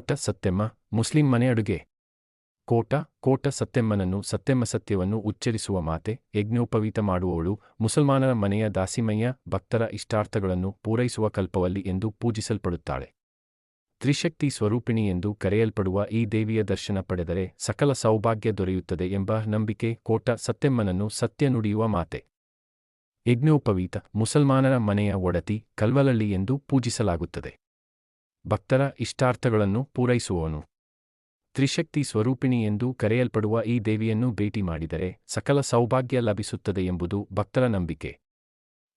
ಕೋಟ Satyamma Muslim ಮನೆ ಅಡುಗೆ. ಕೋಟ ಕೋಟ ಸತ್ಯಮ್ಮನನ್ನು ಸತ್ಯಮ್ಮ ಸತ್ಯವನ್ನು ಉಚ್ಚರಿಸುವ ಮಾತೆ, ಯಜ್ಞೋಪವೀತ ಮಾಡುವವಳು, ಮುಸಲ್ಮಾನರ ಮನೆಯ ದಾಸಿಮಯ್ಯ, ಭಕ್ತರ ಇಷ್ಟಾರ್ಥಗಳನ್ನು ಪೂರೈಸುವ ಕಲ್ಪವಲ್ಲಿ ಎಂದು ಪೂಜಿಸಲ್ಪಡುತ್ತಾಳೆ. ತ್ರಿಶಕ್ತಿ ಸ್ವರೂಪಿಣಿ ಎಂದು ಕರೆಯಲ್ಪಡುವ ಈ ದೇವಿಯ ದರ್ಶನ ಪಡೆದರೆ ಸಕಲ ಸೌಭಾಗ್ಯ ದೊರೆಯುತ್ತದೆ ಎಂಬ ನಂಬಿಕೆ ಕೋಟ ಸತ್ಯಮ್ಮನನ್ನು ಸತ್ಯ ನುಡಿಯುವ ಮಾತೆ. ಯಜ್ಞೋಪವೀತ, ಮುಸಲ್ಮಾನರ ಮನೆಯ ಒಡತಿ ಕಲ್ವಲಳ್ಳಿ ಎಂದು ಪೂಜಿಸಲಾಗುತ್ತದೆ. ಭಕ್ತರ ಇಷ್ಟಾರ್ಥಗಳನ್ನು ಪೂರೈಸುವವನು. ತ್ರಿಶಕ್ತಿ ಸ್ವರೂಪಿಣಿ ಎಂದು ಕರೆಯಲ್ಪಡುವ ಈ ದೇವಿಯನ್ನು ಭೇಟಿ ಮಾಡಿದರೆ ಸಕಲ ಸೌಭಾಗ್ಯ ಲಭಿಸುತ್ತದೆ ಎಂಬುದು ಭಕ್ತರ ನಂಬಿಕೆ.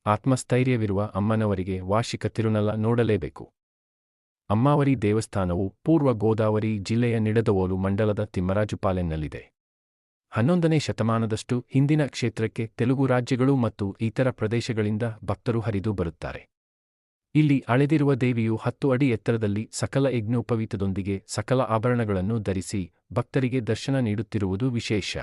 ಆತ್ಮಸ್ಥೈರ್ಯವಿರುವ ಅಮ್ಮನವರಿಗೆ ವಾರ್ಷಿಕ ತಿರುನಲ ನೋಡಲೇಬೇಕು. ಅಮ್ಮಾವರಿ ದೇವಸ್ಥಾನವು ಪೂರ್ವ ಗೋದಾವರಿ ಜಿಲ್ಲೆಯ ನಿಡದವೋಲು ಮಂಡಲದ ತಿಮ್ಮರಾಜುಪಾಲೆನ್ನಲ್ಲಿದೆ ಹನ್ನೊಂದನೇ ಶತಮಾನದಷ್ಟು ಹಿಂದಿನ ಕ್ಷೇತ್ರಕ್ಕೆ ತೆಲುಗು ರಾಜ್ಯಗಳು ಮತ್ತು ಇತರ ಪ್ರದೇಶಗಳಿಂದ ಭಕ್ತರು ಹರಿದು ಬರುತ್ತಾರೆ. ಇಲ್ಲಿ ಅಳೆದಿರುವ ದೇವಿಯು ಹತ್ತು ಅಡಿ ಎತ್ತರದಲ್ಲಿ ಸಕಲ ಯಜ್ಞೋಪವೀತದೊಂದಿಗೆ ಸಕಲ ಆಭರಣಗಳನ್ನು ಧರಿಸಿ ಭಕ್ತರಿಗೆ ದರ್ಶನ ನೀಡುತ್ತಿರುವುದು ವಿಶೇಷ.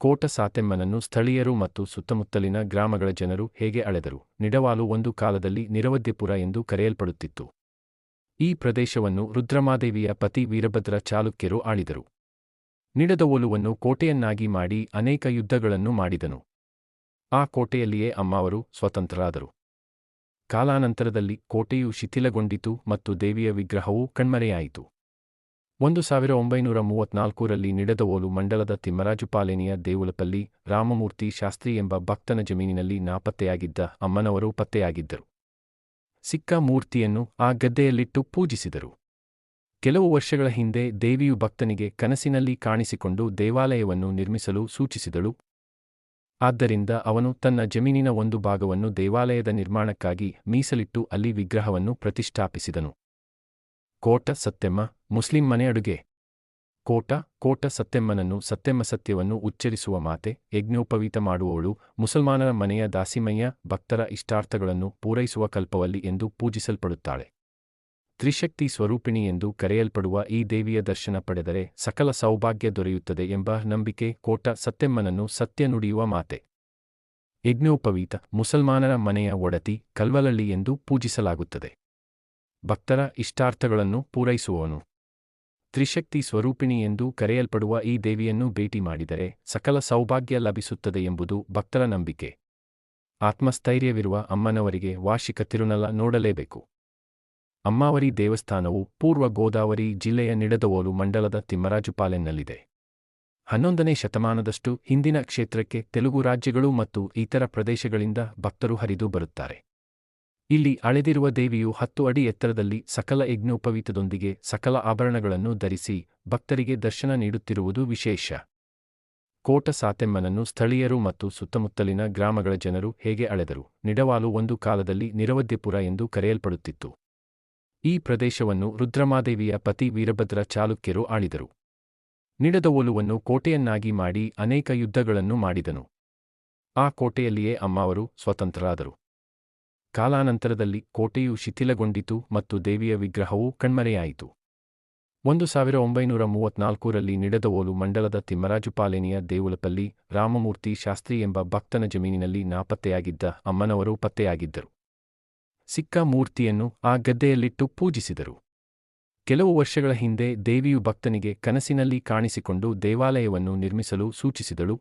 ಕೋಟ ಸಾತೆಮ್ಮನನ್ನು ಸ್ಥಳೀಯರು ಮತ್ತು ಸುತ್ತಮುತ್ತಲಿನ ಗ್ರಾಮಗಳ ಜನರು ಹೇಗೆ ಅಳೆದರು? ನಿಡವಾಲು ಒಂದು ಕಾಲದಲ್ಲಿ ನಿರವದ್ಯಪುರ ಎಂದು ಕರೆಯಲ್ಪಡುತ್ತಿತ್ತು. ಈ ಪ್ರದೇಶವನ್ನು ರುದ್ರಮಾದೇವಿಯ ಪತಿ ವೀರಭದ್ರ ಚಾಲುಕ್ಯರು ಆಳಿದರು. ನಿಡದವೋಲುವನ್ನು ಕೋಟೆಯನ್ನಾಗಿ ಮಾಡಿ ಅನೇಕ ಯುದ್ಧಗಳನ್ನು ಮಾಡಿದನು. ಆ ಕೋಟೆಯಲ್ಲಿಯೇ ಅಮ್ಮಾವರು ಸ್ವತಂತ್ರರಾದರು. ಕಾಲಾನಂತರದಲ್ಲಿ ಕೋಟೆಯು ಶಿಥಿಲಗೊಂಡಿತು ಮತ್ತು ದೇವಿಯ ವಿಗ್ರಹವು ಕಣ್ಮರೆಯಾಯಿತು. ಒಂದು ಸಾವಿರ ಒಂಬೈನೂರ ಮೂವತ್ನಾಲ್ಕರಲ್ಲಿ ನಿಡದವೋಲು ಮಂಡಲದ ತಿಮ್ಮರಾಜುಪಾಲೆನಿಯ ದೇವುಲಪಲ್ಲಿ ರಾಮಮೂರ್ತಿ ಶಾಸ್ತ್ರಿ ಎಂಬ ಭಕ್ತನ ಜಮೀನಿನಲ್ಲಿ ನಾಪತ್ತೆಯಾಗಿದ್ದ ಅಮ್ಮನವರು ಪತ್ತೆಯಾಗಿದ್ದರು. ಸಿಕ್ಕ ಮೂರ್ತಿಯನ್ನು ಆ ಗದ್ದೆಯಲ್ಲಿಟ್ಟು ಪೂಜಿಸಿದರು. ಕೆಲವು ವರ್ಷಗಳ ಹಿಂದೆ ದೇವಿಯು ಭಕ್ತನಿಗೆ ಕನಸಿನಲ್ಲಿ ಕಾಣಿಸಿಕೊಂಡು ದೇವಾಲಯವನ್ನು ನಿರ್ಮಿಸಲು ಸೂಚಿಸಿದಳು. ಆದ್ದರಿಂದ ಅವನು ತನ್ನ ಜಮೀನಿನ ಒಂದು ಭಾಗವನ್ನು ದೇವಾಲಯದ ನಿರ್ಮಾಣಕ್ಕಾಗಿ ಮೀಸಲಿಟ್ಟು ಅಲ್ಲಿ ವಿಗ್ರಹವನ್ನು ಪ್ರತಿಷ್ಠಾಪಿಸಿದನು. ಕೋಟ ಸತ್ಯಮ್ಮ ಮುಸ್ಲಿಂ ಮನೆ ಅಡುಗೆ. ಕೋಟ ಕೋಟ ಸತ್ಯಮ್ಮನನ್ನು ಸತ್ಯಮ್ಮ ಸತ್ಯವನ್ನು ಉಚ್ಚರಿಸುವ ಮಾತೆ, ಯಜ್ಞೋಪವೀತ ಮಾಡುವವಳು, ಮುಸಲ್ಮಾನರ ಮನೆಯ ದಾಸಿಮಯ್ಯ ಭಕ್ತರ ಇಷ್ಟಾರ್ಥಗಳನ್ನು ಪೂರೈಸುವ ಕಲ್ಪವಲ್ಲಿ ಎಂದು ಪೂಜಿಸಲ್ಪಡುತ್ತಾಳೆ. ತ್ರಿಶಕ್ತಿ ಸ್ವರೂಪಿಣಿ ಎಂದು ಕರೆಯಲ್ಪಡುವ ಈ ದೇವಿಯ ದರ್ಶನ ಪಡೆದರೆ ಸಕಲ ಸೌಭಾಗ್ಯ ದೊರೆಯುತ್ತದೆ ಎಂಬ ನಂಬಿಕೆ ಕೋಟ ಸತ್ಯಮ್ಮನನ್ನು ಸತ್ಯ ನುಡಿಯುವ ಮಾತೆ. ಯಜ್ಞೋಪವೀತ, ಮುಸಲ್ಮಾನರ ಮನೆಯ ಒಡತಿ, ಕಲ್ವಲಳ್ಳಿ ಎಂದು ಪೂಜಿಸಲಾಗುತ್ತದೆ. ಭಕ್ತರ ಇಷ್ಟಾರ್ಥಗಳನ್ನು ಪೂರೈಸುವವನು. ತ್ರಿಶಕ್ತಿ ಸ್ವರೂಪಿಣಿ ಎಂದು ಕರೆಯಲ್ಪಡುವ ಈ ದೇವಿಯನ್ನು ಭೇಟಿ ಮಾಡಿದರೆ ಸಕಲ ಸೌಭಾಗ್ಯ ಲಭಿಸುತ್ತದೆ ಎಂಬುದು ಭಕ್ತರ ನಂಬಿಕೆ. ಆತ್ಮಸ್ಥೈರ್ಯವಿರುವ ಅಮ್ಮನವರಿಗೆ ವಾರ್ಷಿಕ ತಿರುನಲ ನೋಡಲೇಬೇಕು. ಅಮ್ಮಾವರಿ ದೇವಸ್ಥಾನವು ಪೂರ್ವ ಗೋದಾವರಿ ಜಿಲ್ಲೆಯ ನಿಡದವೋಲು ಮಂಡಲದ ತಿಮ್ಮರಾಜುಪಾಲೆನಲ್ಲಿದೆ. ಹನ್ನೊಂದನೇ ಶತಮಾನದಷ್ಟು ಹಿಂದಿನ ಕ್ಷೇತ್ರಕ್ಕೆ ತೆಲುಗು ರಾಜ್ಯಗಳು ಮತ್ತು ಇತರ ಪ್ರದೇಶಗಳಿಂದ ಭಕ್ತರು ಹರಿದು ಬರುತ್ತಾರೆ. ಇಲ್ಲಿ ಅಳೆದಿರುವ ದೇವಿಯು ಹತ್ತು ಅಡಿ ಎತ್ತರದಲ್ಲಿ ಸಕಲ ಯಜ್ಞೋಪವೀತದೊಂದಿಗೆ ಸಕಲ ಆಭರಣಗಳನ್ನು ಧರಿಸಿ ಭಕ್ತರಿಗೆ ದರ್ಶನ ನೀಡುತ್ತಿರುವುದು ವಿಶೇಷ. ಕೋಟ ಸಾತೆಮ್ಮನನ್ನು ಸ್ಥಳೀಯರು ಮತ್ತು ಸುತ್ತಮುತ್ತಲಿನ ಗ್ರಾಮಗಳ ಜನರು ಹೇಗೆ ಅಳೆದರು, ನಿಡವಾಲು ಒಂದು ಕಾಲದಲ್ಲಿ ನಿರವದ್ಯಪುರ ಎಂದು ಕರೆಯಲ್ಪಡುತ್ತಿತ್ತು. ಈ ಪ್ರದೇಶವನ್ನು ರುದ್ರಮಾದೇವಿಯ ಪತಿ ವೀರಭದ್ರ ಚಾಲುಕ್ಯರು ಆಳಿದರು. ನಿಡದವೋಲುವನ್ನು ಕೋಟೆಯನ್ನಾಗಿ ಮಾಡಿ ಅನೇಕ ಯುದ್ಧಗಳನ್ನು ಮಾಡಿದನು. ಆ ಕೋಟೆಯಲ್ಲಿಯೇ ಅಮ್ಮಾವರು ಸ್ವತಂತ್ರರಾದರು. ಕಾಲಾನಂತರದಲ್ಲಿ ಕೋಟೆಯು ಶಿಥಿಲಗೊಂಡಿತು ಮತ್ತು ದೇವಿಯ ವಿಗ್ರಹವೂ ಕಣ್ಮರೆಯಾಯಿತು. ಒಂದು ಸಾವಿರ ಒಂಬೈನೂರ ಮೂವತ್ನಾಲ್ಕರಲ್ಲಿ ಓಲು ಮಂಡಲದ ತಿಮ್ಮರಾಜುಪಾಲೆನಿಯ ದೇವುಲಪಲ್ಲಿ ರಾಮಮೂರ್ತಿ ಶಾಸ್ತ್ರಿ ಎಂಬ ಭಕ್ತನ ಜಮೀನಿನಲ್ಲಿ ನಾಪತ್ತೆಯಾಗಿದ್ದ ಅಮ್ಮನವರು ಪತ್ತೆಯಾಗಿದ್ದರು. ಸಿಕ್ಕ ಮೂರ್ತಿಯನ್ನು ಆ ಗದ್ದೆಯಲ್ಲಿಟ್ಟು ಪೂಜಿಸಿದರು. ಕೆಲವು ವರ್ಷಗಳ ಹಿಂದೆ ದೇವಿಯು ಭಕ್ತನಿಗೆ ಕನಸಿನಲ್ಲಿ ಕಾಣಿಸಿಕೊಂಡು ದೇವಾಲಯವನ್ನು ನಿರ್ಮಿಸಲು ಸೂಚಿಸಿದಳು.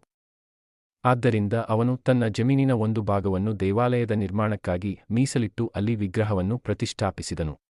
ಆದ್ದರಿಂದ ಅವನು ತನ್ನ ಜಮೀನಿನ ಒಂದು ಭಾಗವನ್ನು ದೇವಾಲಯದ ನಿರ್ಮಾಣಕ್ಕಾಗಿ ಮೀಸಲಿಟ್ಟು ಅಲ್ಲಿ ವಿಗ್ರಹವನ್ನು ಪ್ರತಿಷ್ಠಾಪಿಸಿದನು.